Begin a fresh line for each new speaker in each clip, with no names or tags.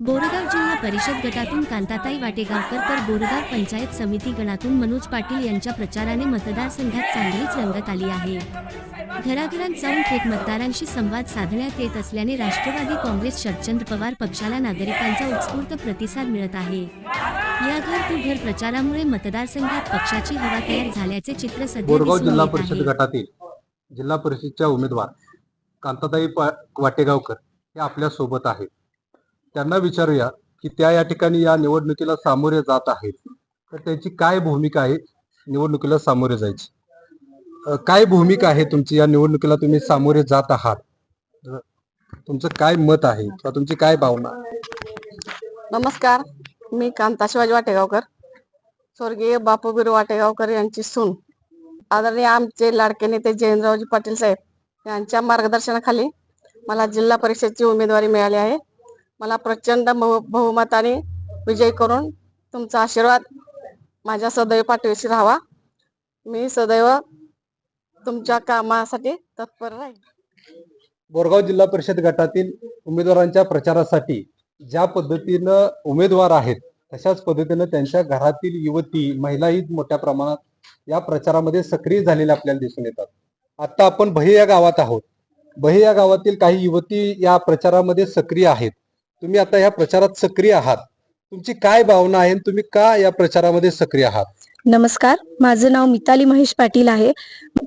बोरगाव जिल्हा परिषद गटातून कांताताई वाटेगावकर तर बोरगाव पंचायत समिती गणातून मनोज पाटील यांच्या प्रचाराने मतदारसंघात चांगलीच रंगत आली आहे. घराघरात जाऊन थेट मतदारांशी संवाद साधण्यात येत असल्याने राष्ट्रवादी काँग्रेस शरदचंद्र पवार पक्षाला नागरिकांचा उत्स्फूर्त प्रतिसाद मिळत आहे. या घर टू घर प्रचारामुळे मतदारसंघात पक्षाची हवा तयार झाल्याचे चित्र सध्या
जिल्हा परिषद गटातील जिल्हा परिषदच्या उमेदवार कांताताई वाटेगावकर हे आपल्यासोबत आहेत. त्यांना विचारूया की त्या या ठिकाणी या निवडणुकीला सामोरे जात आहेत. तर त्यांची काय भूमिका आहे निवडणुकीला सामोरे जायची? काय भूमिका आहे तुमची या निवडणुकीला तुम्ही सामोरे जात आहात? तुमचं काय मत आहे किंवा तुमची काय भावना?
नमस्कार मी कांता शिवाजी वाटेगावकर स्वर्गीय बापूबीर वाटेगावकर यांची सून. आदरणीय आमचे लाडके नेते जयंतरावजी पाटील साहेब यांच्या मार्गदर्शनाखाली मला जिल्हा परिषदची उमेदवारी मिळाली आहे. मला प्रचंड बहुमताने विजय करून तुमचा आशीर्वाद माझ्या सदैव पाठीशी राहावा. मी सदैव तुमच्या कामासाठी तत्पर राहील
बोरगाव जिल्हा परिषद गटातील उमेदवारांच्या प्रचारासाठी ज्या पद्धतीनं उमेदवार आहेत तशाच पद्धतीनं त्यांच्या घरातील युवती महिलाही मोठ्या प्रमाणात या प्रचारामध्ये सक्रिय झालेल्या आपल्याला दिसून येतात. आता आपण बही या गावात आहोत. बही या गावातील काही युवती या प्रचारामध्ये सक्रिय आहेत. तुम्ही आता या प्रचारात सक्रिय आहात. तुमची काय भावना आहे तुम्ही का या प्रचारामध्ये सक्रिय आहात?
नमस्कार. माझं नाव मिताली महेश पाटील आहे.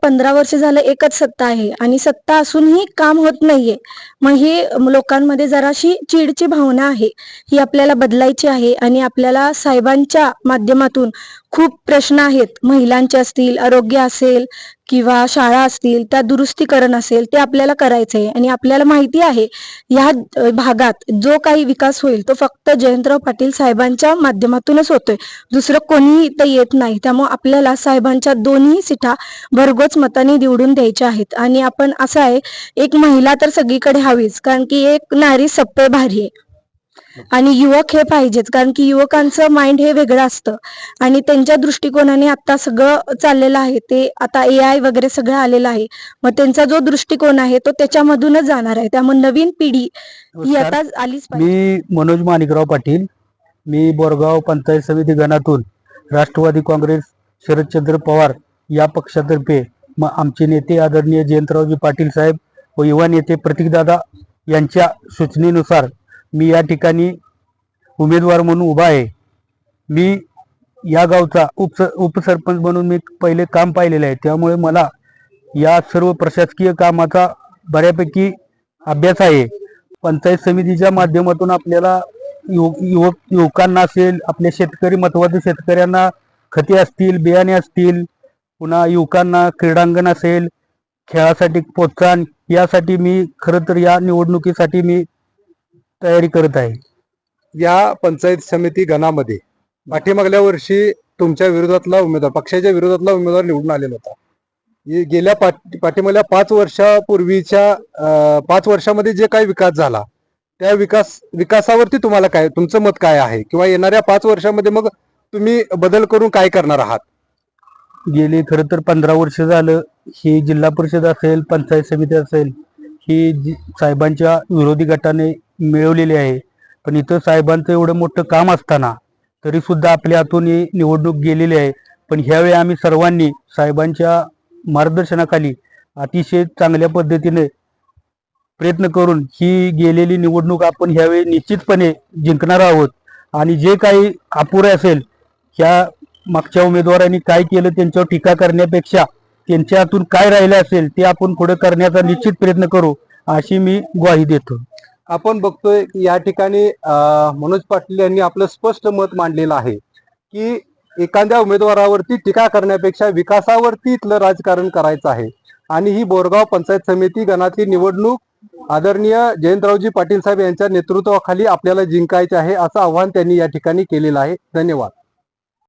पंधरा वर्ष झालं एकच सत्ता आहे आणि सत्ता असूनही काम होत नाहीये. मग हे लोकांमध्ये जराशी चिडची भावना आहे. ही आपल्याला बदलायची आहे आणि आपल्याला साहेबांच्या माध्यमातून खूप प्रश्न आहेत. महिलांचे असतील आरोग्य असेल किंवा शाळा असतील त्या दुरुस्तीकरण असेल ते आपल्याला करायचं आहे आणि आपल्याला माहिती आहे या भागात जो काही विकास होईल तो फक्त जयंतराव पाटील साहेबांच्या माध्यमातूनच होतोय. दुसरं कोणीही इथं येत नाही त्यामुळे आपल्याला साहेबांच्या दोन्ही सीटा भरघोस मताने निवडून द्यायच्या आहेत. आणि आपण असं आहे एक महिला तर सगळीकडे हवीच कारण की एक नारी सप्पे भारी आहे. आणि युवक हे पाहिजेच कारण की युवकांचं माइंड हे वेगळं असतं. आणि त्यांच्या दृष्टिकोनाने आता सगळं चाललेलं आहे ते आता ए आय वगैरे सगळं आलेलं आहे. मग त्यांचा जो दृष्टिकोन आहे तो त्याच्यामधूनच जाणार आहे. त्यामुळे नवीन पिढी ही आता आलीच पाहिजे.
मी मनोज माणिकराव पाटील. मी बोरगाव पंचायत समिती गणातून राष्ट्रवादी काँग्रेस शरदचंद्र पवार या पक्षातर्फे म आमचे नेते आदरणीय जयंतरावजी पाटील साहेब व युवा नेते प्रतीकदादा यांच्या सूचनेनुसार मी या ठिकाणी उमेदवार म्हणून उभा आहे. मी या गावचा उपस उपसरपंच म्हणून मी पहिले काम पाहिलेलं आहे. त्यामुळे मला या सर्व प्रशासकीय कामाचा बऱ्यापैकी अभ्यास आहे. पंचायत समितीच्या माध्यमातून आपल्याला युवक युवक युवकांना असेल आपल्या शेतकरी महत्त्वाच्या शेतकऱ्यांना खते असतील बियाणे असतील पुन्हा युवकांना क्रीडांगण असेल खेळासाठी प्रोत्साहन यासाठी मी खरं तर या निवडणुकीसाठी मी तयारी करत आहे.
या पंचायत समिती गणामध्ये पाठीमागल्या वर्षी तुमच्या विरोधातला उमेदवार पक्षाच्या विरोधातला उमेदवार निवडून आलेला होता. गेल्या पाठ- पाठीमागल्या पाच वर्षापूर्वीच्या पाच वर्षामध्ये जे काही विकास झाला त्या विकास विकासावरती तुम्हाला काय तुमचं मत काय आहे? किंवा येणाऱ्या पाच वर्षामध्ये मग तुम्ही बदल करून काय करणार आहात?
गेली खरं तर पंधरा वर्ष झालं. ही जिल्हा परिषद असेल पंचायत समिती असेल ही साहेबांच्या विरोधी गटाने मिळवलेली आहे. पण इथं साहेबांचं एवढं मोठं काम असताना तरी सुद्धा आपल्या हातून ही निवडणूक गेलेली आहे. पण ह्यावेळी आम्ही सर्वांनी साहेबांच्या मार्गदर्शनाखाली अतिशय चांगल्या पद्धतीने प्रयत्न करून ही गेलेली निवडणूक आपण ह्यावेळी निश्चितपणे जिंकणार आहोत. आणि जे काही अपुरे असेल ह्या मागच्या उमेदवारांनी काय केलं त्यांच्यावर टीका करण्यापेक्षा त्यांच्या हातून काय राहिलं असेल ते आपण पुढे करण्याचा निश्चित प्रयत्न करू अशी मी ग्वाही देतो.
आपण बघतोय की या ठिकाणी मनोज पाटील यांनी आपलं स्पष्ट मत मांडलेलं आहे की एखाद्या उमेदवारावरती टीका करण्यापेक्षा विकासावरती इथलं राजकारण करायचं आहे. आणि ही बोरगाव पंचायत समिती गणातली निवडणूक आदरणीय जयंतरावजी पाटील साहेब यांच्या नेतृत्वाखाली आपल्याला जिंकायचे आहे असं आव्हान त्यांनी या ठिकाणी केलेलं आहे. धन्यवाद.